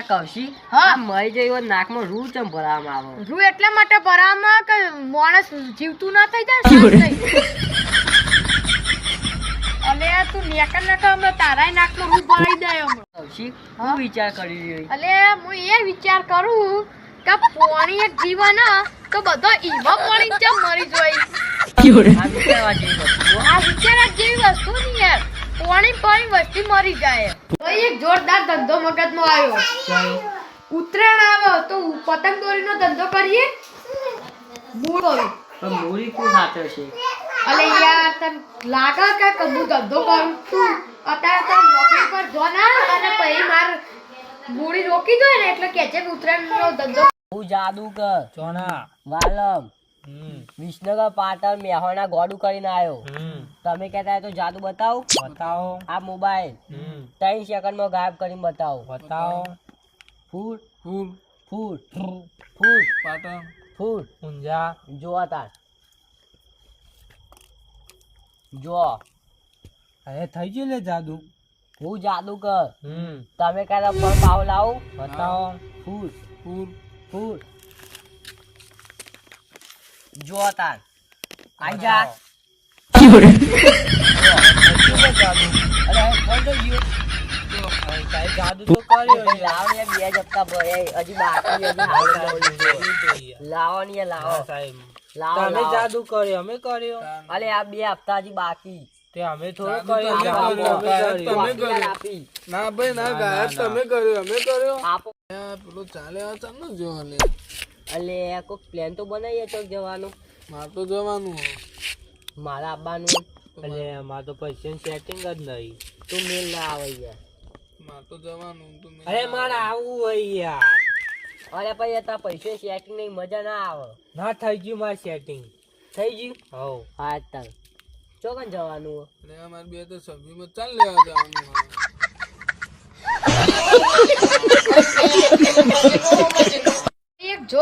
એ કૌશિક હા. મરી જઈ હોય નાકમાં રૂ ચમ ભરાવામાં આવે. રૂ એટલા માટે ભરાવામાં કે માણસ જીવતું ના થઈ જાય. અલે તું નેકર નકર હમણાં તારાય નાકમાં રૂ ભરાઈ જાય હમણાં કૌશિક હા? વિચાર કરી રહ્યો અલે હું એ વિચાર કરું કે પાણી એક જીવન હ, તો બધો ઈવા પાણી ચમ મરી જોઈ આ વિચારવા જેવી વસ્તુ આ વિચાર જેવી વસ્તુ નહીં યાર. પોણી પાણી વસ્તી મરી જાય. ભાઈ એક જોરદાર ધંધો મગજમાં આવ્યો. ઉત્તરાયણ આવે તો પતંગ દોરીનો ધંધો કરીએ? મૂળ પણ મૂળી કોણ હાથે છે? અલે યાર તને લાગે કે કે હું ધંધો કરું છું? અત્યારે તો નોકરી પર જો ના અને પછી માર મૂડી રોકી દો ને એટલે કે છે ઉત્તરાયણનો ધંધો. હું જાદુગર ચોના. વાલમ. વિસનગર પાટણ મેહોણા ગોડું કરીને આવ્યો તમે કહેતા તો જાદુ બતાવો. બતાવો. આ મોબાઈલ. ત્રણ સેકન્ડમાં ગાયબ કરીને બતાવો. બતાવો. ફૂટ ફૂલ. ફૂટ ફૂટ પાટણ. ફૂટ ઊંઝા. જોવા તાર. જો. અરે થઈ ગયું લે જાદુ. હું જાદુગર હમ. તમે કહેતા પણ પાવ લાવો. બતાવો. ફૂટ ફૂડ ફૂટ જો તાર આઈ જા અરે ફોન તો ગયો તારી જાદુ તો કર્યો. લાવો બે જ ભર્યા હજી બાકી. હજી હાલ લાવો ને લાવો હા, સાહેબ તમે જાદુ કર્યો અમે કર્યો અલે આ બે હપ્તા હજી બાકી તે અમે થોડો કર્યો તમે ના ભાઈ ના ના, ગાયબ તમે કર્યો અમે કર્યો. આપો. પેલો ચાલે આ ચાલુ જો લે અલે કોઈ પ્લાન તો બનાવીએ ચોક જવાનું. મારે તો જવાનું મારા આવવાનું. અલે મારે તો પૈસા સેટિંગ જ નહીં તું મેલ ના આવે યાર. મારે તો જવાનું તો અરે મારે આવું. હોય યાર. અરે પછી તા પૈસે સેટિંગ નહીં મજા ના આવે. ના થઈ ગયું મારે સેટિંગ થઈ ગયું? હવ. હા તાર. ચોકન જવાનું અરે અમાર બે તો સભ્યમાં ચાલ લેવા જવાનું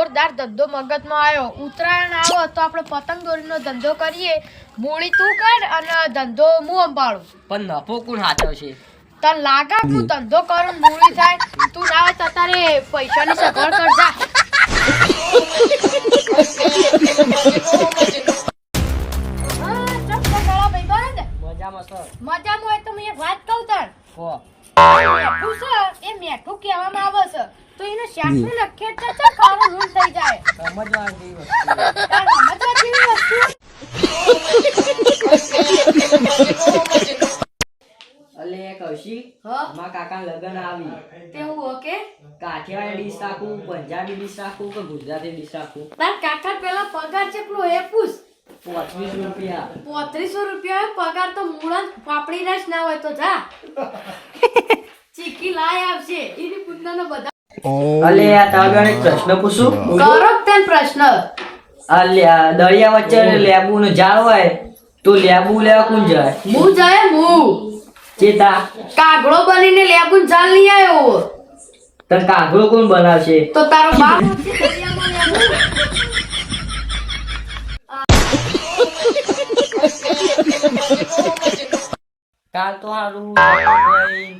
જોરદાર ધંધો મગજમાં આવ્યો. ઉત્તરાયણ આવો તો આપણે પતંગ દોરીનો ધંધો કરીએ. મૂળી તું કર અને ધંધો હું અંબાળું પણ નફો કોણ હાથવશે તને લાગે હું ધંધો કરું મૂળી થાય? તું ના હોય તો તારે પૈસાની સગવડ કરજા. અલે કૌશિક હા? કાકા લગન આવી. તેવું ઓકે કાઠિયાવાડી ડીશ રાખું પંજાબી ડીશ રાખું કે ગુજરાતી ડીશ રાખું? તાર કાકા પેલા પગાર કેટલો એ પૂછ. પાંત્રીસ રૂપિયા. પોત્રીસો રૂપિયા પગાર તો મૂળ પાપડી રાસ ના હોય તો જા. ચીકી લાય આવશે એની પુંજાનો બધા અલે આ તારા પ્રશ્ન પૂછું? કરો તને પ્રશ્ન. અલ્યા દરિયા વચ્ચે લેબુ નું ઝાડ હોય તો લેબુ લેવા કોણ જાય? હું જાય હું ચેતા. કાગડો બનીને લેબુ ઝાડ લઈ આવ્યો. તને કાગડો કોણ બનાવશે? તો તારો બાપ કાલ તો હારું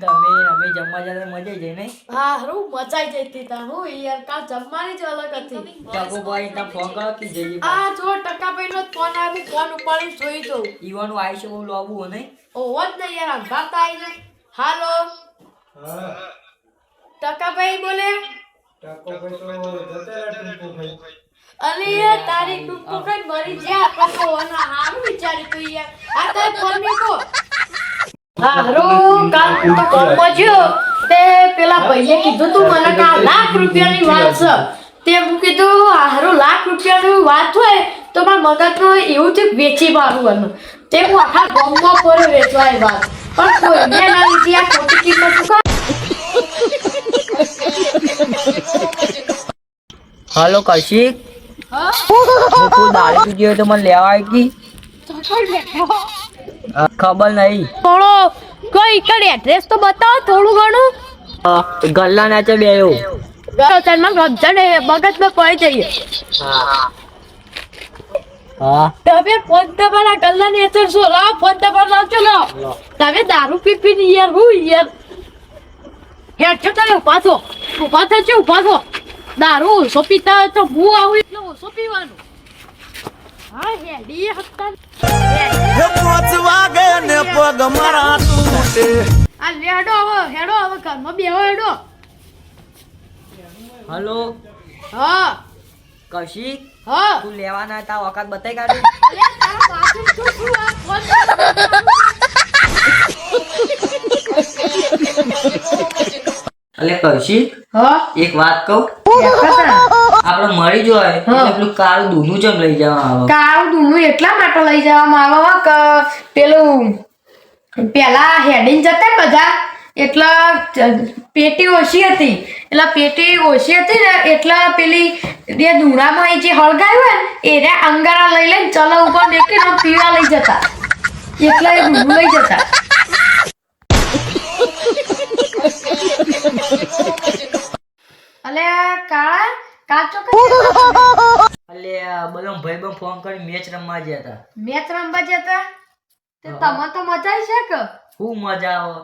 તમે અમે જમવા જતા મજા જઈ નહીં હા હારું મચાઈ જતી તા. હું યાર કાલ જમવાની જ અલગ હતી. ટકો ભાઈ તા ફોન કરો કે જઈ આ જો ટકાભાઈ નો ફોન આવ્યો ફોન ઉપાડી જોઈ જો ઈવન આઈ છે હું લોબુ નહીં ઓવો જ નહીં યાર અંધારતા આવી જાય. હાલો. ટકાભાઈ બોલે. અલે યાર તારી ટૂંકું કઈ મરી જ્યાં પણ ઓના હારું વિચારી તું યાર. આ તારે ફોન મેકો હારું કાલ તું તો ઘરમાં જ્યો તે પેલા ભાઈએ કીધું તું મને કે આ લાખ રૂપિયાની વાત છે. તે હું કીધું હારું લાખ રૂપિયાની વાત હોય તો મારા મગજમાં એવું છે કે વેચી મારું એનું તે હું આખા ગામમાં ફરે વેચવા એ વાત. પણ કોઈને ના લીધી આ ખોટી કિંમત હાલો કૌશિક. હા? હું કોઈ પીધી હોય તો મને લેવા આવી ખબર નહીં થોડો કોઈ કઈ એડ્રેસ તો બતાવો થોડું ઘણું. ગલ્લા નાચે બેયો ગયો તનમાં સમજણ મગજમાં પડી જઈએ. હા. તમે ફોન તમારા ગલ્લા ને અસર શું લાવ ફોન તમારા લાવજો લાવો તમે દારૂ પી પી ને યાર હું યાર. હેડ છો. તમે ઊભા થો ઊભા થજો ઊભા થો દારૂ ઓછો પીતા તો હું આવું એટલે ઓછો પીવાનું. હા હેડી હતા આ લેડો હવે હેડો હવે ઘરમાં બેહો હેડો. હલો? હા. કશી? હા. તું લેવાના હતા વખત બતાઈ કાઢી. અરે તારા પાછળ શું શું આ ફોન એટલે કૌશિક હા. એક વાત કહું? આપણે મરી જો પેલું કાળું દૂધનું ચમ લઈ જવામાં આવે. કાળું દૂધનું એટલા માટે લઈ જવામાં આવે કે પેલું પેલા હેડિંગ જતા બધા એટલે પેટી ઓછી હતી. એટલે પેટી ઓછી હતી ને એટલે પેલી જે ધૂળામાં એ જે હળગાયું હોય ને એને અંગારા લઈ લઈને ચલો ઉપર દેખીને પીવા લઈ જતા. એટલે એ લઈ જતા અલે કાળા કાચો એટલે બધો ભાઈ બમ ફોન કરી મેચ રમવા ગયા હતા. મેચ રમવા જતા તે તમે તો મજા આવી છે કે? હું મજા આવે.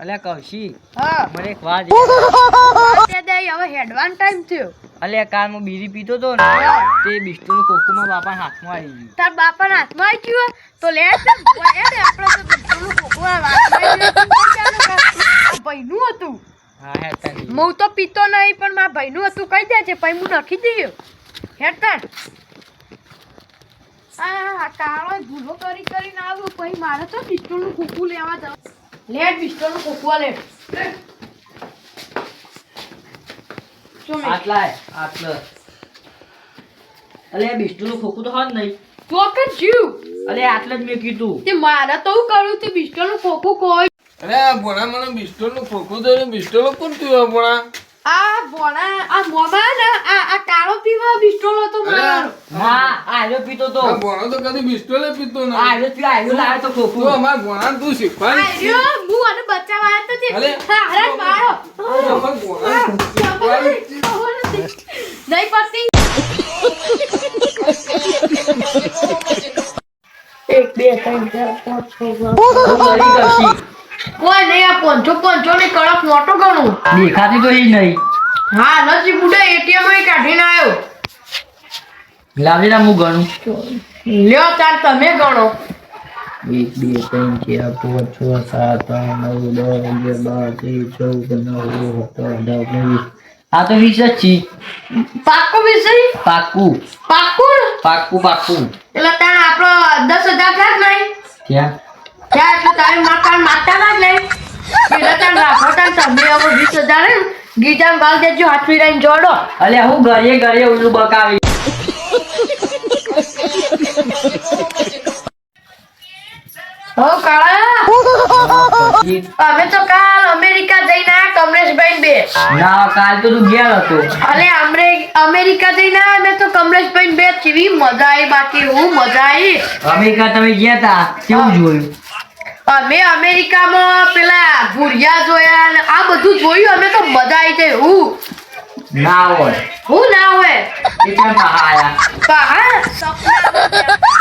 અલ્યા કૌશિક હા. મને એક વાત દે હવે હેડવાન ટાઈમ થયો. અલ્યા કાલ હું બીડી પીતો તો ને તે બિસ્ટુનું કોકુમાં બાપા હાથમાં આવી ગયું. તાર બાપાના હાથમાં આવી ગયું તો લે આપણે તો બિલકુલ કોકુમાં ભાઈનું હતું. હા તો પીતો નહીં પણ મારા ભાઈનું હતું કહી દે છે પછી હું નખી દઈએ. હેતન આ કાળો ભૂલો કરી કરીને આવ્યો પછી મારે તો પિસ્તોલનું કૂકું લેવા જવું. લે પિસ્તોલનું કૂકું લે શું મેં આટલા આટલો. બિસ્ટુનું ખોખું તો હોત નહીં. ચોક્કસ જીવ અલ્યા આટલે જ મેં કીધું. તે મારે તો કરું તે પિસ્તોલનું ખોખું કોઈ અરે ભોણા મને બિસ્ટોલ ખોખું દે બિસ્ટોલ કોણ પીવા ભોણા? આ ભોણા આ મોમાં ને આ આ કાળો પીવા પિસ્તોલ હતો મારો. હા આયો પીતો તો. ભોણો તો કદી બિસ્ટોલે પીતો ના આયો પી આયો લાવ્યો તો તું ખોખું અમાર ભોણા તું શીખવાડી હું આને બચાવવા આવ્યો તો તે હારા મારો. અમાર ભોણા શીખવાડી નહીં પડતી? એક બે ત્રણ ચાર પાંચ છ સાત. હું કરી કૌશિક કોઈ નહીં આ પોંચો પોંચો ની કડક મોટો ગણું. દેખાતી તો ઈ નહીં. હા નથી બુડે એટીએમ કાઢીને આવ્યો લાવજે ના હું ગણું. લ્યો તાર તમે ગણો. એક બે ત્રણ ચાર પાંચ છ સાત આઠ નવ દસ અગિયાર બાર તેર ચૌદ પંદર સોળ સત્તર અઢાર ઓગણીસ આ તો વીસ જ છી વિષય પાક્કું. પાક્કું? પાકું પાક્કું પાક્કું. એટલે તાણ આપણો દસ હજાર થાય નહીં. ક્યાં? ક્યાં એટલે તારે મકાન માગતા ના જ નહીં. એટલે તાણ રાખો તાણ તમે હવે વીસ હજાર ગીજામાં ગાલ દેજો હાથ ફીરાઈને જોડો. એટલે હું ઘરે ઘરે ઉલું બકાવી હો કાળા. અમે તો કાલ અમેરિકા જઈને કમલેશભાઈ બે. ના કાલ તો તું ગયા હતો. અને અમરે અમેરિકા જઈને અમે તો કમલેશભાઈ બે કેવી મજા આવી બાકી હું મજા આવી અમેરિકા તમે ગયા તા કેવું જોયું? અમે અમેરિકામાં પેલા ભૂરિયા જોયા ને આ બધું જોયું અમે તો મજા આવી જાય હું. ના હોય. હું ના હોય. હા સપના.